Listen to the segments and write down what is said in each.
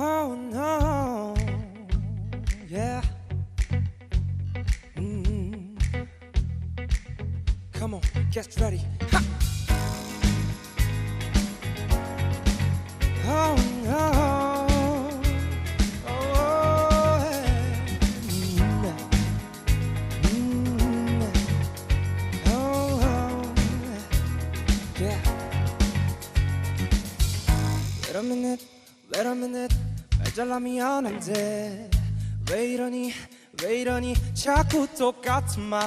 Oh no, yeah. Mm. Come on, get ready. Oh no. Oh, yeah. Mm. Mm. Oh, oh, yeah. Wait a minute, wait a minute 말 잘라 미안한데 왜 이러니 왜 이러니? 자꾸 똑같은 말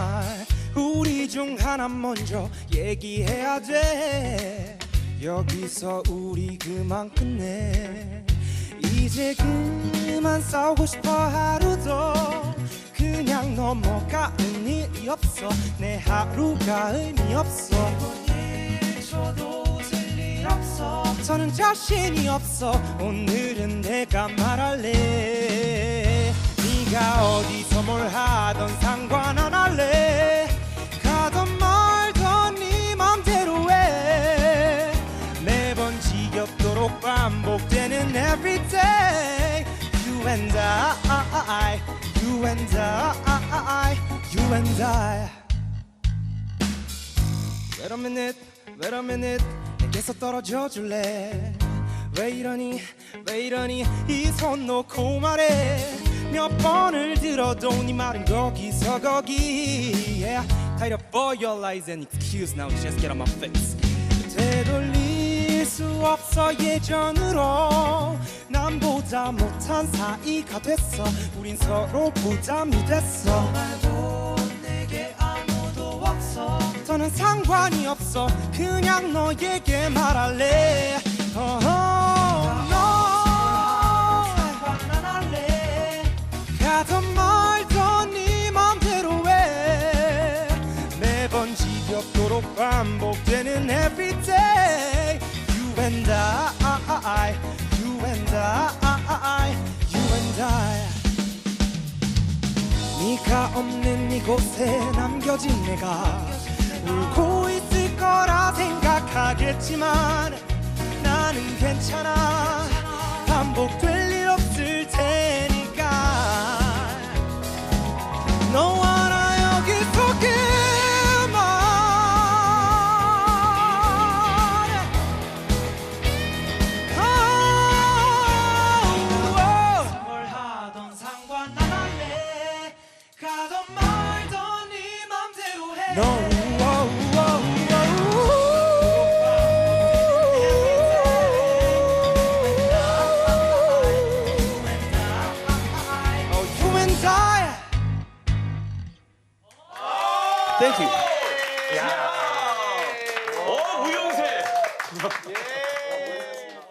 우리 중 하나 먼저 얘기해야 돼. 여기서 우리 그만 끝내. 이제 그만 싸우고 싶어 하루도 그냥 넘어가는 일이 없어. 내 하루가 의미 없어 일 없어 저는 자신이 없어 오늘은 내가 말할래 네가 어디서 뭘 하던 상관 안 할래 가던 말던 네 맘대로 해 매번 지겹도록 반복되는 everyday You and I You and I You and I Wait a minute, wait a minute 내게서 떨어져 줄래? 왜 이러니? 왜 이러니? 이 손 놓고 말해. 몇 번을 들어도 네 말은 거기서 거기. Yeah. Tied up all your lies and excuse. Now just get on my face. 되돌릴 수 없어 예전으로. 남보다 못한 사이가 됐어. 우린 서로 부담이 됐어. 말고 내게 아무도 없어. 더는 상관이 없어 그냥 너에게 말할래. oh, no. 가던 말던 네 맘대로 해. 매번 지겹도록 반복되는 everyday. You and I You and I You and I. 네가 없는 이곳에 남겨진 내가 울고 생각하겠지만 나는 괜찮아. 반복될 일 없을 테니까. 너와 나 여기서 그만 뭘 하던 상관 안 할래. 가던 말던 네 맘대로 해 땡큐. 어, 우영세.